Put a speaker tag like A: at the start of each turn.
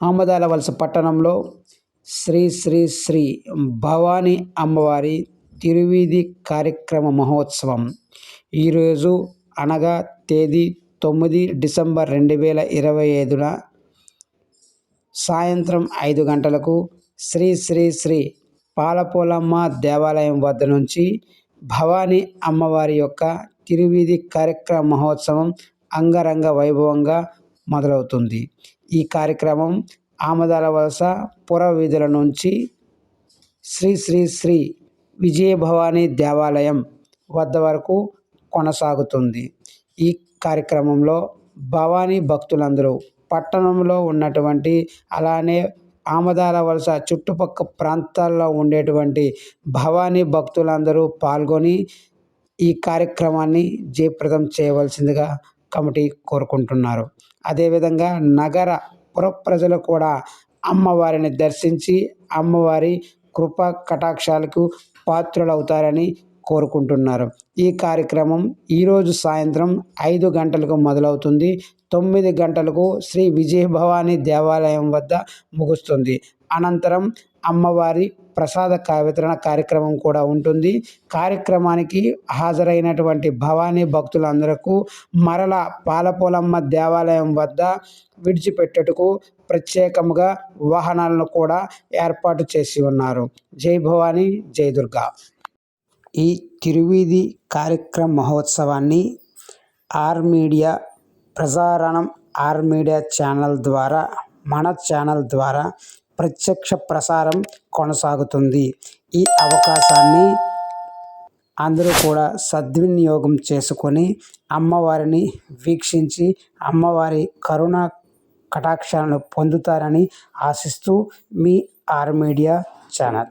A: ఆమదాల వలస పట్టణంలో శ్రీ శ్రీ శ్రీ భవానీ అమ్మవారి తిరువీధి కార్యక్రమ మహోత్సవం. ఈరోజు అనగా తేదీ తొమ్మిది డిసెంబర్ రెండు వేల ఇరవై ఐదున సాయంత్రం ఐదు గంటలకు శ్రీ శ్రీ శ్రీ పాలపోలమ్మ దేవాలయం వద్ద నుంచి భవానీ అమ్మవారి యొక్క తిరువీధి కార్యక్రమ మహోత్సవం అంగరంగ వైభవంగా మొదలవుతుంది. ఈ కార్యక్రమం ఆమదాల వలస పుర వీధుల నుంచి శ్రీ శ్రీ శ్రీ విజయభవాని దేవాలయం వద్ద వరకు కొనసాగుతుంది. ఈ కార్యక్రమంలో భవానీ భక్తులందరూ పట్టణంలో ఉన్నటువంటి అలానే ఆమదాల వలస చుట్టుపక్క ప్రాంతాల్లో ఉండేటువంటి భవానీ భక్తులందరూ పాల్గొని ఈ కార్యక్రమాన్ని జయప్రదం చేయవలసిందిగా కమిటీ కోరుకుంటున్నారు. అదేవిధంగా నగర పుర ప్రజలు కూడా అమ్మవారిని దర్శించి అమ్మవారి కృప కటాక్షాలకు పాత్రులవుతారని కోరుకుంటున్నారు. ఈ కార్యక్రమం ఈరోజు సాయంత్రం ఐదు గంటలకు మొదలవుతుంది. తొమ్మిది గంటలకు శ్రీ విజయభవానీ దేవాలయం వద్ద ముగుస్తుంది. అనంతరం అమ్మవారి ప్రసాద వితరణ కార్యక్రమం కూడా ఉంటుంది. కార్యక్రమానికి హాజరైనటువంటి భవానీ భక్తులందరకు మరల పాలపోలమ్మ దేవాలయం వద్ద విడిచిపెట్టుటకు ప్రత్యేకముగా వాహనాలను కూడా ఏర్పాటు చేసి ఉన్నారు. జై భవానీ జై దుర్గా. ఈ తిరువీధి కార్యక్రమ మహోత్సవాన్ని ఆర్ మీడియా ప్రసారణం ఆర్ మీడియా ఛానల్ ద్వారా మన ఛానల్ ద్వారా ప్రత్యక్ష ప్రసారం కొనసాగుతుంది. ఈ అవకాశాన్ని అందరూ కూడా సద్వినియోగం చేసుకొని అమ్మవారిని వీక్షించి అమ్మవారి కరుణ కటాక్షాలను పొందుతారని ఆశిస్తూ మీ ఆర్ మీడియా ఛానల్.